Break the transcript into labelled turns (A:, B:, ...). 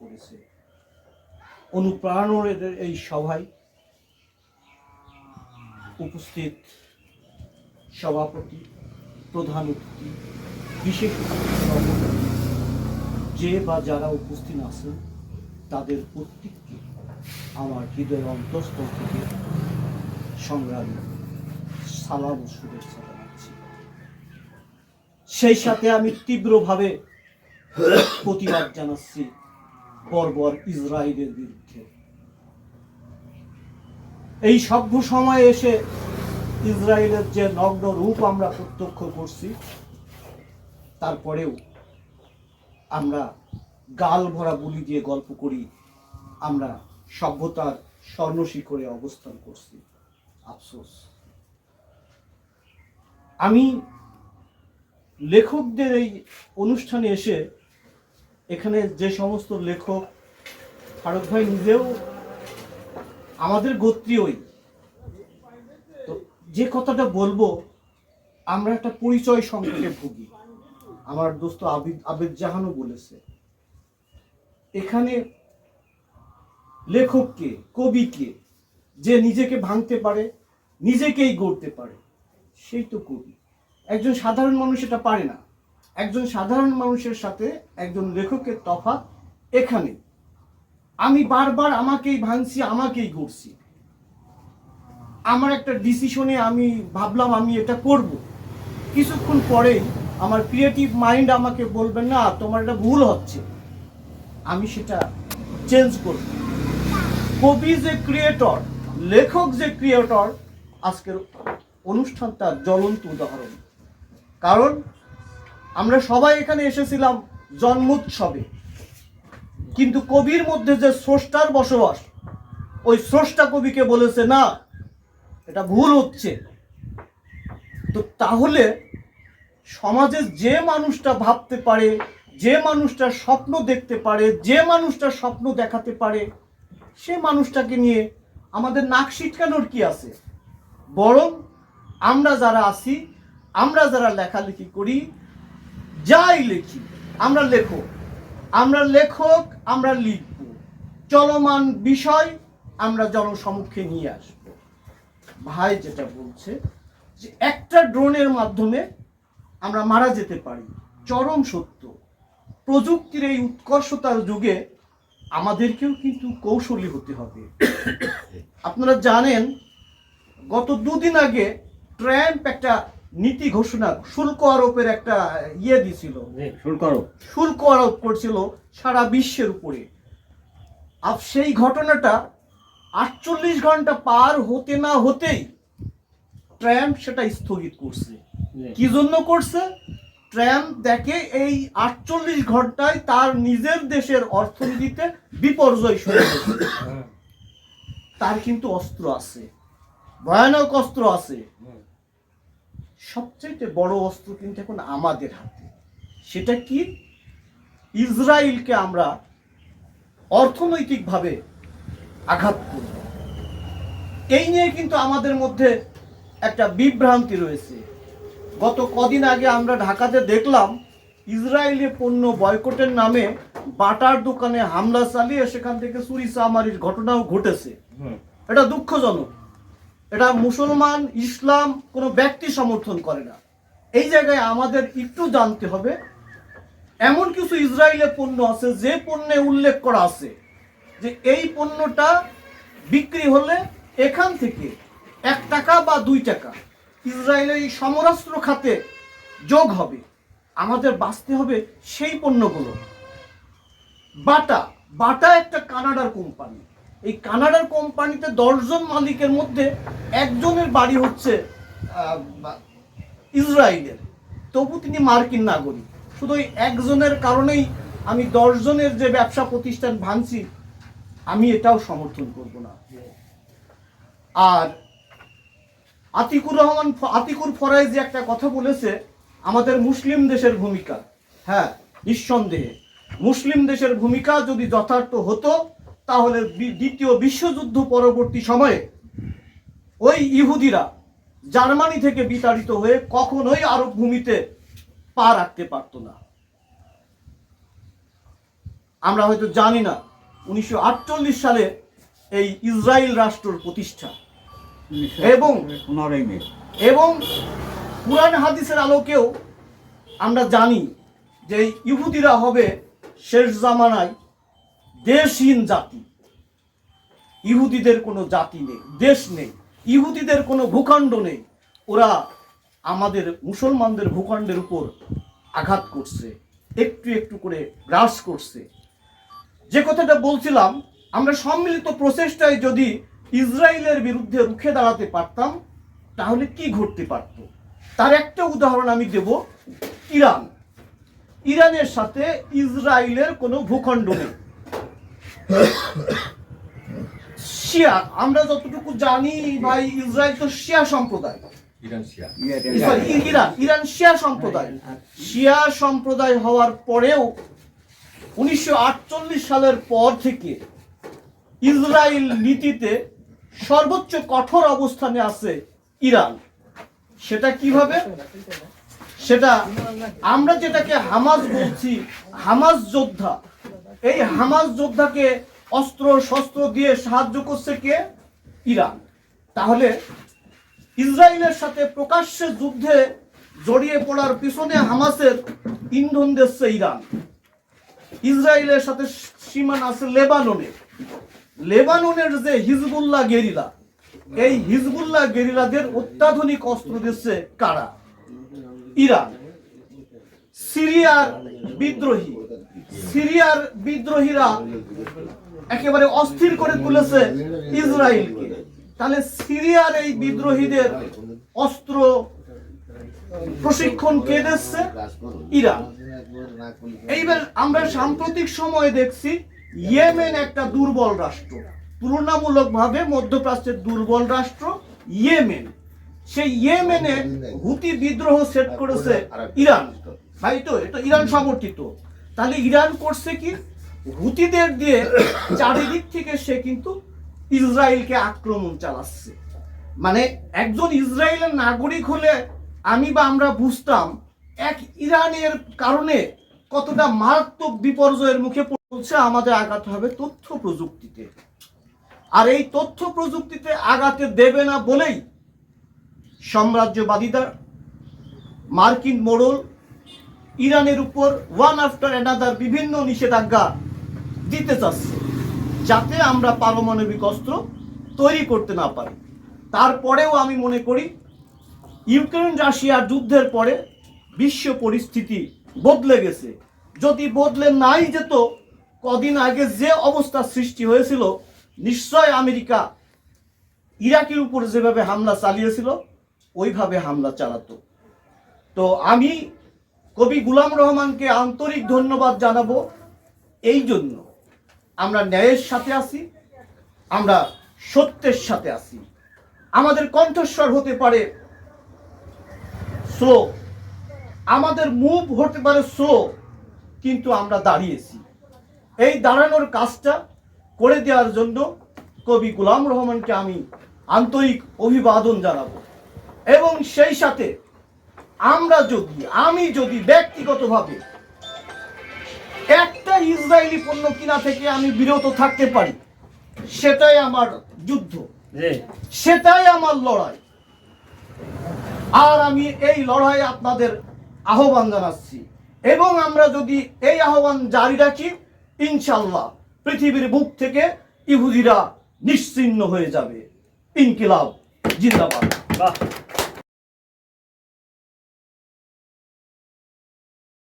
A: করেছে। অনুপ্রাণের এই সভায় উপস্থিত সভাপতি, প্রধান অতিথি, বিশেষ যে বা যারা উপস্থিত আছেন, তাদের প্রত্যেককে আমার হৃদয় অন্তঃস্থল থেকে সংগ্রামী সালাম ও শুভেচ্ছা জানাচ্ছি। সেই সাথে আমি তীব্রভাবে প্রতিবাদ জানাচ্ছি বর্বর ইসরায়েলের বিরুদ্ধে। এই সভ্য সময়ে এসে ইসরায়েলের যে নগ্ন রূপ আমরা প্রত্যক্ষ করছি, তারপরেও আমরা গাল ভরা বুলি দিয়ে গল্প করি, আমরা সভ্যতার স্বর্ণ শিখরে অবস্থান করছি। আফসোস। আমি লেখকদের এই অনুষ্ঠানে এসে এখানে যে সমস্ত লেখক, ফারুক ভাই নিজেও আমাদের গোত্রীয়ই তো যে কথাটা বলব, আমরা একটা পরিচয় সংকটে ভুগি। আমার দোস্ত আবিদ, আবেদ জাহানও বলেছে, এখানে লেখককে, কবিকে, যে নিজেকে ভাঙতে পারে, নিজেকেই গড়তে পারে, সেই তো কবি। একজন সাধারণ মানুষ এটা পারে না। একজন সাধারণ মানুষের সাথে একজন লেখকের তফাৎ এখানে। আমি বারবার আমাকেই ভাঙছি, আমাকেই গড়ছি আমার একটা ডিসিশনে আমি ভাবলাম আমি এটা করব। কিছুক্ষণ পরেই আমার ক্রিয়েটিভ মাইন্ড আমাকে বলবে, না, তোমার এটা ভুল হচ্ছে। আমি সেটা চেঞ্জ করব। কবি যে ক্রিয়েটর লেখক যে ক্রিয়েটর আজকের অনুষ্ঠান তার জ্বলন্ত উদাহরণ। কারণ আমরা সবাই এখানে এসেছিলাম জন্মোৎসবে। কিন্তু কবির মধ্যে যে স্রষ্টার বসবাস, ওই স্রষ্টা কবিকে বলেছে, না, এটা ভুল হচ্ছে। তো তাহলে সমাজে যে মানুষটা ভাবতে পারে, যে মানুষটা স্বপ্ন দেখতে পারে, যে মানুষটা স্বপ্ন দেখাতে পারে, সে মানুষটাকে নিয়ে আমাদের নাক সিটকানোর কি আছে? বরং আমরা যারা আছি, আমরা যারা লেখালেখি করি যাই লিখি, আমরা লেখক আমরা লেখক, আমরা লিখব। চলমান বিষয় আমরা জনসমক্ষে নিয়ে আসব। ভাই যেটা বলছে যে একটা ড্রোনের মাধ্যমে আমরা মারা যেতে পারি, চরম সত্য। প্রযুক্তির এই উৎকর্ষতার যুগে আমাদেরকেও কিন্তু কৌশলী হতে হবে। আপনারা জানেন, গত দুদিন আগে ট্র্যাম্প একটা নীতি ঘোষণা শুল্ক আরোপের একটা ইয়ে দিছিল।
B: শুরু করো
A: শুল্ক আরোপ করছিল সারা বিশ্বের উপরে। আর সেই ঘটনাটা আটচল্লিশ ঘণ্টা পার হতে না হতেই ট্রাম্প সেটা স্থগিত করছে। কি জন্য করছে? ট্রাম্প দেখে এই আটচল্লিশ ঘন্টায় তার নিজের দেশের অর্থনীতিতে বিপর্যয় শুরু হয়েছে। তার কিন্তু অস্ত্র আছে। ভয়ানক অস্ত্র আছে। সবচেয়ে বড় অস্ত্র কিন্তু এখন আমাদের হাতে। সেটা কি? ইসরায়েলকে আমরা অর্থনৈতিকভাবে আঘাত করব। এই নিয়ে কিন্তু আমাদের মধ্যে একটা বিভ্রান্তি রয়েছে। গত কদিন আগে আমরা ঢাকাতে দেখলাম ইসরায়েলি পণ্য বয়কটের নামে বাটার দোকানে হামলা চালিয়ে সেখান থেকে চুরি চামারির ঘটনাও ঘটেছে। এটা দুঃখজনক। এটা মুসলমান, ইসলাম কোনো ব্যক্তি সমর্থন করে না। এই জায়গায় আমাদের একটু জানতে হবে, এমন কিছু ইসরায়েলের পণ্য আছে, যে পণ্যে উল্লেখ করা আছে, যে এই পণ্যটা বিক্রি হলে এখান থেকে এক টাকা বা দুই টাকা ইসরায়েলের এই সমরাস্ত্র খাতে যোগ হবে। আমাদের বাঁচতে হবে সেই পণ্যগুলো। বাটা বাটা একটা কানাডার কোম্পানি। এই কানাডার কোম্পানিতে দশজন মালিকের মধ্যে একজনের বাড়ি হচ্ছে ইসরায়েলের। তবু তিনি মার্কিন নাগরিক। শুধু ওই একজনের কারণেই আমি দশজনের যে ব্যবসা প্রতিষ্ঠান ভাঙছি, আমি এটাও সমর্থন করব না। আর আতিকুর রহমান আতিকুর ফরাইজ যে একটা কথা বলেছে, আমাদের মুসলিম দেশের ভূমিকা। হ্যাঁ নিঃসন্দেহে। মুসলিম দেশের ভূমিকা যদি যথার্থ হতো তাহলে দ্বিতীয় বিশ্বযুদ্ধ পরবর্তী সময়ে ওই ইহুদিরা জার্মানি থেকে বিতাড়িত হয়ে কখনোই আরব ভূমিতে পা রাখতে পারতো না। আমরা হয়তো জানি না উনিশশো আটচল্লিশ সালে এই ইসরায়েল রাষ্ট্রর প্রতিষ্ঠা। এবং এবং কুরআন হাদিসের আলোকেও আমরা জানি যে ইহুদিরা হবে শেষ জামানায় দেশহীন জাতি। ইহুদিদের কোনো জাতি নেই, দেশ নেই। ইহুদিদের কোনো ভূখণ্ড নেই। ওরা আমাদের মুসলমানদের ভূখণ্ডের উপর আঘাত করছে, একটু একটু করে গ্রাস করছে। যে কথাটা বলছিলাম, আমরা সম্মিলিত প্রচেষ্টায় যদি ইসরায়েলের বিরুদ্ধে রুখে দাঁড়াতে পারতাম, তাহলে কি ঘটতে পারত? তার একটা উদাহরণ আমি দেব, ইরান। ইরানের সাথে ইসরায়েলের কোনো ভূখণ্ড নেই। শিয়া আমরা যতটুকু জানি ভাই ইসরায়েল তো শিয়া সম্প্রদায়। ইরান ইরান শিয়া। সম্প্রদায়। শিয়া সম্প্রদায় হওয়ার পরেও উনিশশো আটচল্লিশ সালের পর থেকে ইসরায়েল নীতিতে সর্বোচ্চ কঠোর অবস্থানে আছে ইরান। সেটা কীভাবে? সেটা আমরা যেটাকে হামাজ বলছি হামাজ যোদ্ধা। এই হামাজ যোদ্ধাকে অস্ত্র, শস্ত্র দিয়ে সাহায্য করছে কে? ইরান। তাহলে ইসরায়েলের সাথে প্রকাশ্যে যুদ্ধে জড়িয়ে পড়ার পিছনে হামাসের ইন্ধন দিচ্ছে ইরান। ইসরায়েলের সাথে সীমান আছে লেবাননের। লেবাননের যে হিজবুল্লাহ গেরিলা, এই হিজবুল্লাহ গেরিলাদের অত্যাধুনিক অস্ত্র দিচ্ছে কারা? ইরান। সিরিয়ার বিদ্রোহী। সিরিয়ার বিদ্রোহীরা একেবারে অস্থির করে তুলেছে ইসরায়েলকে। তাহলে সিরিয়ার এই বিদ্রোহীদের অস্ত্র প্রশিক্ষণ কে দিচ্ছে? ইরান। এইবার আমরা সাম্প্রতিক সময়ে দেখছি ইয়েমেন একটা দুর্বল রাষ্ট্র। তুলনামূলকভাবে মধ্যপ্রাচ্যের দুর্বল রাষ্ট্র ইয়েমেন। সেই ইয়েমেনে হুতি বিদ্রোহ সেট করেছে ইরান। ভাই তো এটা ইরান সমর্থিত। তাহলে ইরান করছে কি? হুতিদের দিয়ে চারিদিক থেকে সে কিন্তু ইসরায়েলকে আক্রমণ চালাচ্ছে। মানে একজন ইসরায়েলের নাগরিক হলে আমি বা আমরা বুঝতাম এক ইরানের কারণে কতটা মারাত্মক বিপর্যয়ের মুখে পড়ছে আমাদের আঘাত হবে তথ্য প্রযুক্তিতে। আর এই তথ্য প্রযুক্তিতে আঘাতে দেবে না বলেই সাম্রাজ্যবাদীরা মার্কিন মোড়ল ইরানের উপর ওয়ান আফটার অ্যানাদার বিভিন্ন নিষেধাজ্ঞা দিতে চাচ্ছে, যাতে আমরা পারমাণবিক অস্ত্র তৈরি করতে না পারি। তারপরেও আমি মনে করি, ইউক্রেন রাশিয়ার যুদ্ধের পরে বিশ্ব পরিস্থিতি বদলে গেছে। যদি বদলে নাই যেত কদিন আগে যে অবস্থা সৃষ্টি হয়েছিল, নিশ্চয় আমেরিকা ইরাকের উপর যেভাবে হামলা চালিয়েছিল, ওইভাবে হামলা চালাতো। তো আমি কবি গুলাম রহমানকে আন্তরিক ধন্যবাদ জানাব এই জন্য। আমরা ন্যায়ের সাথে আছি, আমরা সত্যের সাথে আছি। আমাদের কণ্ঠস্বর হতে পারে স্লো, আমাদের মুভ হতে পারে স্লো, কিন্তু আমরা দাঁড়িয়েছি। এই দাঁড়ানোর কাজটা করে দেওয়ার জন্য কবি গুলাম রহমানকে আমি আন্তরিক অভিবাদন জানাব। এবং সেই সাথে আমরা যদি আমি যদি ব্যক্তিগতভাবে একটা ইসরায়েলি পণ্য কিনা থেকে আমি বিরত থাকতে পারি সেটাই আমার যুদ্ধ। সেটাই আমার লড়াই। আর আমি এই লড়াই আপনাদের আহ্বান জানাচ্ছি। এবং আমরা যদি এই আহ্বান জারি রাখি ইনশাল্লাহ পৃথিবীর বুক থেকে ইহুদিরা নিশ্চিহ্ন হয়ে যাবে। ইনকিলাব জিন্দাবাদ।
B: বাহ।